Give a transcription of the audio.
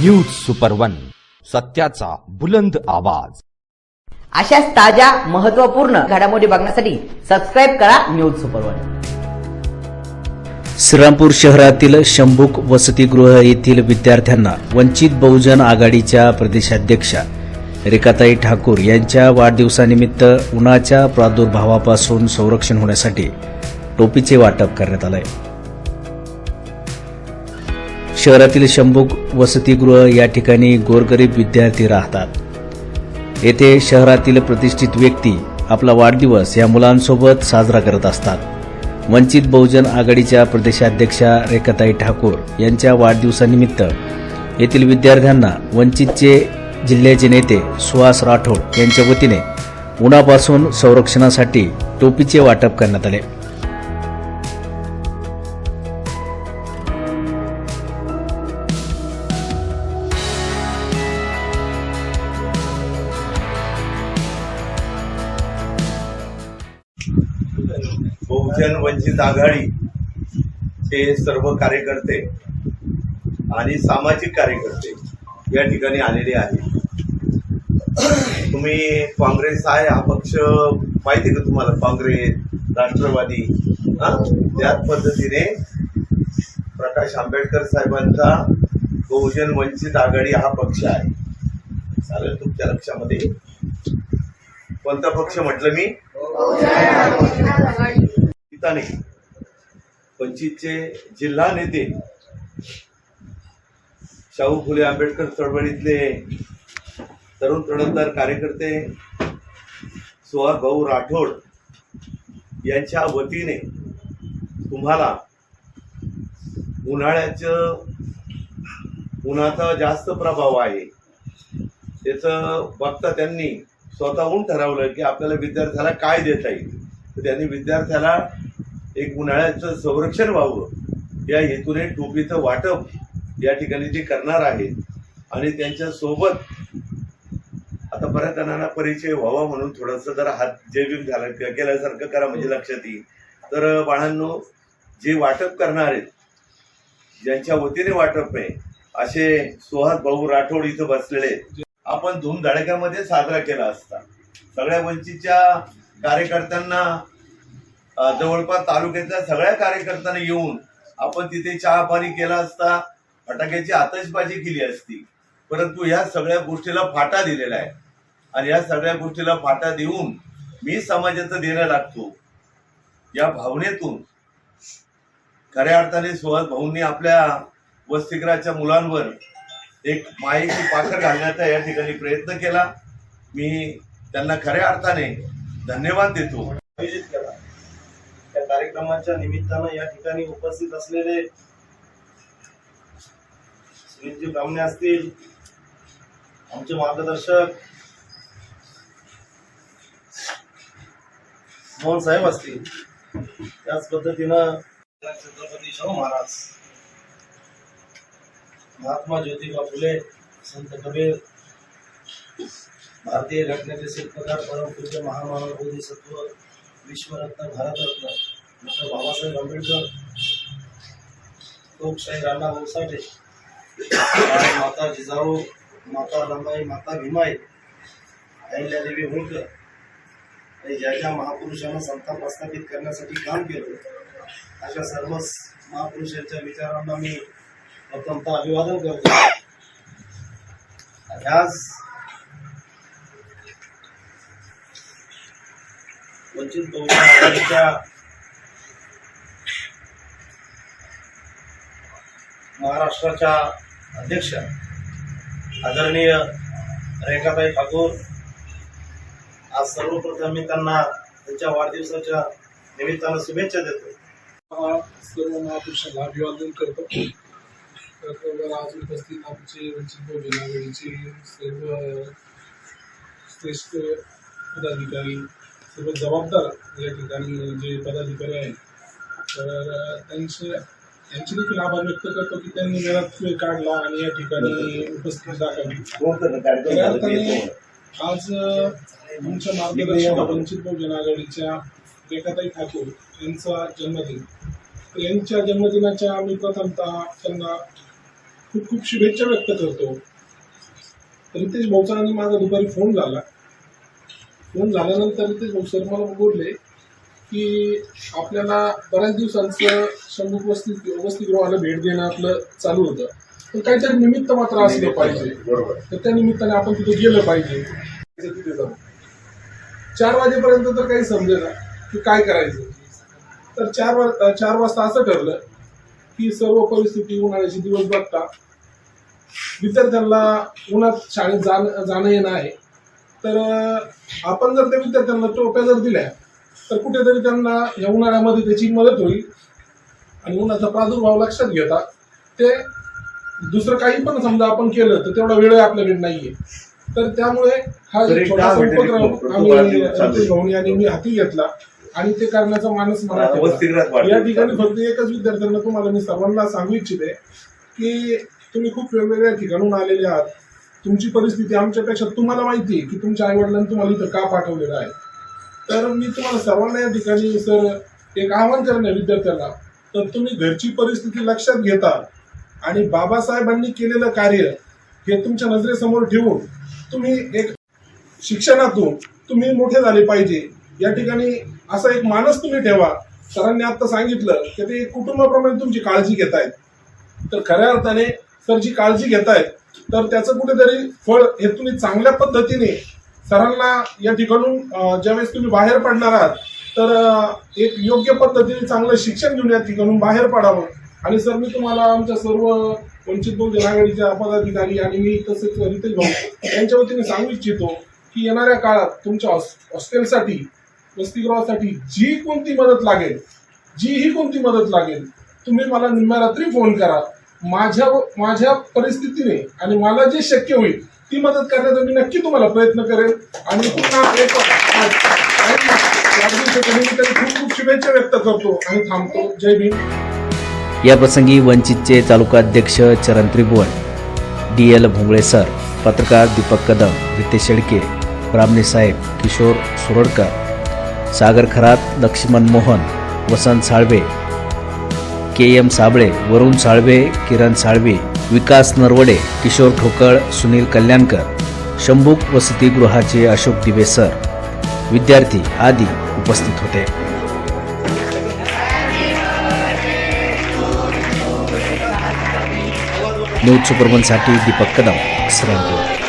News super one सत्याचा बुलंद आवाज. अशाच ताज्या महत्त्वपूर्ण घडामोडी बघण्यासाठी सबस्क्राईब करा न्यूज सुपर वन श्रीरामपूर शहरातील शंभूक वसतिगृह येथील विद्यार्थ्यांना वंचित बहुजन आघाडीच्या प्रदेशाध्यक्षा रेखाताई ठाकूर यांच्या वाढदिवसानिमित्त उन्हाच्या प्रादुर्भावापासून संरक्षण होण्यासाठी टोपीचे वाटप करण्यात आलंय. शहरातील शंभूक वसतिगृह या ठिकाणी गोरगरीब विद्यार्थी राहतात. येथे शहरातील प्रतिष्ठित व्यक्ती आपला वाढदिवस या मुलांसोबत साजरा करत असतात. वंचित बहुजन आघाडीच्या प्रदेशाध्यक्षा रेखाताई ठाकूर यांच्या वाढदिवसानिमित्त येथील विद्यार्थ्यांना वंचितचे जिल्ह्याचे नेते सुहास राठोड यांच्या वतीने उन्हापासून संरक्षणासाठी टोपीचे वाटप करण्यात आले. बहुजन वंचित आघाडी चे सर्व कार्यकर्ते आणि सामाजिक कार्यकर्ते या ठिकाणी आलेले आहेत. तुम्ही काँग्रेस आहे हा पक्ष माहिती का तुम्हाला? काँग्रेस राष्ट्रवादी हा? त्याच पद्धतीने प्रकाश आंबेडकर साहेबांचा बहुजन वंचित आघाडी हा पक्ष आहे. चालेल तुमच्या लक्षामध्ये. कोणता पक्ष म्हटलं मी? गीताने वंचितचे जिल्हा नेते शाहू फुले आंबेडकर चळवळीतले तरुण तडफदार कार्यकर्ते सुहास भाऊ राठोड यांच्या वतीने तुम्हाला उन्हाळ्याचं उन्हाचा जास्त प्रभाव आहे. त्याचं बघता त्यांनी स्वतःहून ठरवलं की आपल्याला विद्यार्थ्याला काय देता येईल. तर त्यांनी विद्यार्थ्याला एक उन्हाळ्याचं संरक्षण व्हावं. या हेतूने टोपीचं वाटप या ठिकाणी जे करणार आहे आणि त्यांच्यासोबत आता बऱ्याच जणांना परिचय व्हावा म्हणून थोडंसं जरा हात जेबीम झालं किंवा केल्यासारखं करा म्हणजे लक्षात येईल. तर बाळांनो जे वाटप करणार आहेत ज्यांच्या वतीने वाटप आहे असे सुहास भाऊ राठोड इथं बसलेले आपण आपण धूमधडक्यामध्ये साजरा केला असता. सगळ्या वंचितच्या कार्यकर्त्यांना जवळपास तालुक्यातल्या सगळ्या कार्यकर्त्यांना येऊन आपण तिथे चहा पाणी केला असता फटाक्याची आतषबाजी केली असती. परंतु ह्या सगळ्या गोष्टीला फाटा दिलेला आहे. आणि या सगळ्या गोष्टीला फाटा देऊन मी समाजाचं देणं लागतो. या भावनेतून खऱ्या अर्थाने सुहास भाऊंनी आपल्या वसतिगृहाच्या मुलांवर एक मायेची पाखर घालण्याचा या ठिकाणी प्रयत्न केला. मी त्यांना खऱ्या अर्थाने धन्यवाद देतो. आयोजित केला कार्यक्रमाच्या निमित्तानं या ठिकाणी उपस्थित असलेले सुनीलजी ब्राह्मणे असतील आमचे मार्गदर्शक मोहन साहेब असतील त्याच पद्धतीनं छत्रपती शाहू महाराज महात्मा ज्योतिबा फुले संत कबीर भारतीय घटनेचे शिल्पकार परमपूज्य महामानव बोधिसत्व विश्वरत्न भारतरत्न बाबासाहेब आंबेडकर लोकशाही राणा भाऊसाठे माता जिजाऊ माता रमाई माता भीमाई अहिल्यादेवी होळकर आणि ज्या ज्या महापुरुषांना संताप प्रस्थापित करण्यासाठी काम केलं अशा सर्वच महापुरुषांच्या विचारांना मी प्रथमतः अभिवादन करतो ह्याच वंचित बहुजन आघाडीच्या महाराष्ट्राच्या अध्यक्ष आदरणीय रेखाताई ठाकूर. आज सर्वप्रथम मी त्यांना त्यांच्या वाढदिवसाच्या निमित्तानं शुभेच्छा देतो. हा सर्व महापुरुषांना अभिवादन करतो. आज उपस्थित आमचे वंचित बहुजन आघाडीचे सर्व श्रेष्ठ पदाधिकारी सर्व जबाबदार या ठिकाणी जे पदाधिकारी आहेत तर त्यांचे यांचे देखील आभार व्यक्त करतो की त्यांनी वेळात वेळ काढला आणि या ठिकाणी उपस्थित दाखवली. अर्थाने आज आमच्या मार्गदर्शक वंचित बहुजन आघाडीच्या रेखाताई ठाकूर यांचा जन्मदिन. तर यांच्या जन्मदिनाच्या आम्ही प्रथमतः त्यांना खूप खूप शुभेच्छा व्यक्त करतो. रितेश भाऊचा आणि माझा दुपारी फोन झाला. फोन झाल्यानंतर रितेश भाऊ सर मला बोलले की आपल्याला बऱ्याच दिवसांचं शंभू वस्ती वसतिगृहाला भेट देणं आपलं चालू होतं. पण काहीतरी निमित्त मात्र असलं पाहिजे. बरोबर. तर त्या निमित्ताने आपण तिथे गेलं पाहिजे. तिथे जाऊ चार वाजेपर्यंत तर काही समजेना की काय करायचं. तर चार वा चार वाजता असं ठरलं की सर्व परिस्थिती उन्हाळ्याची दिवस बघता. विद्यार्थ्यांना उन्हात शाळेत जाणं जाणं येणं आहे. तर आपण जर त्या विद्यार्थ्यांना टोप्या जर दिल्या तर कुठेतरी त्यांना या उन्हाळ्यामध्ये त्याची मदत होईल. आणि उन्हाचा प्रादुर्भाव लक्षात घेता ते दुसरं काही पण समजा आपण केलं तर तेवढा वेळ आपल्याकडे नाहीये. तर त्यामुळे हा छोटासा उपक्रम. आम्ही आणि मी हाती घेतला आणि ते करण्याचा मानस मला या ठिकाणी. फक्त एकच विद्यार्थ्यांना तुम्हाला मी सर्वांना सांगू इच्छिते की तुम्ही खूप वेगवेगळ्या ठिकाणून आलेले आहात. तुमची परिस्थिती आमच्यापेक्षा तुम्हाला माहिती आहे की तुमच्या आई वडिलांनी तुम्हाला इथं का पाठवलेलं आहे? तर मी तुम्हाला सर्वांना या ठिकाणी सर एक आव्हान करणार विद्यार्थ्यांना. तर तुम्ही घरची परिस्थिती लक्षात घेता आणि बाबासाहेबांनी केलेलं कार्य हे तुमच्या नजरेसमोर ठेवून तुम्ही एक शिक्षणातून तुम्ही मोठे झाले पाहिजे. या ठिकाणी असा एक मानस तुम्ही ठेवा. सरांनी आता सांगितलं की ते कुटुंबाप्रमाणे तुमची काळजी घेतायत. तर खऱ्या अर्थाने सर जी काळजी घेतायत तर त्याचं कुठेतरी फळ हे तुम्ही चांगल्या पद्धतीने सरांना या ठिकाणून ज्यावेळेस तुम्ही बाहेर पडणार आहात तर एक योग्य पद्धतीने चांगलं शिक्षण घेऊन या ठिकाणून बाहेर पडावं. आणि सर मी तुम्हाला आमच्या सर्व वंचित बहुजन आघाडीच्या पदाधिकारी आणि मी तसेच रितेश भाऊ यांच्या वतीने सांगू इच्छितो की येणाऱ्या काळात तुमच्या हॉस्टेलसाठी वसतिगृहासाठी जी कोणती मदत लागेल जी ही कोणती मदत लागेल तुम्ही मला निम्म्या रात्री फोन करा. माझ्या माझ्या परिस्थितीने आणि मला जे शक्य होईल ती मदत करण्याचा मी नक्की तुम्हाला प्रयत्न करेन. आणि पुन्हा एक खूप खूप शुभेच्छा व्यक्त करतो आणि थांबतो. जय भीम. या प्रसंगी वंचितचे तालुकाध्यक्ष Charan Tribhuvan D L Bhongale sir पत्रकार दीपक कदम रितेश शेळके ब्राह्मणे साहेब किशोर सुरडकर सागर खरात लक्ष्मण मोहन वसंत साळवे के एम साबळे वरुण साळवे किरण साळवे विकास नरवडे किशोर ठोकळ सुनील कल्याणकर शंभूक वसतिगृहाचे अशोक दिवे सर. विद्यार्थी आदी उपस्थित होते. न्यूज सुपरमनसाठी दीपक कदम श्रीरामपूर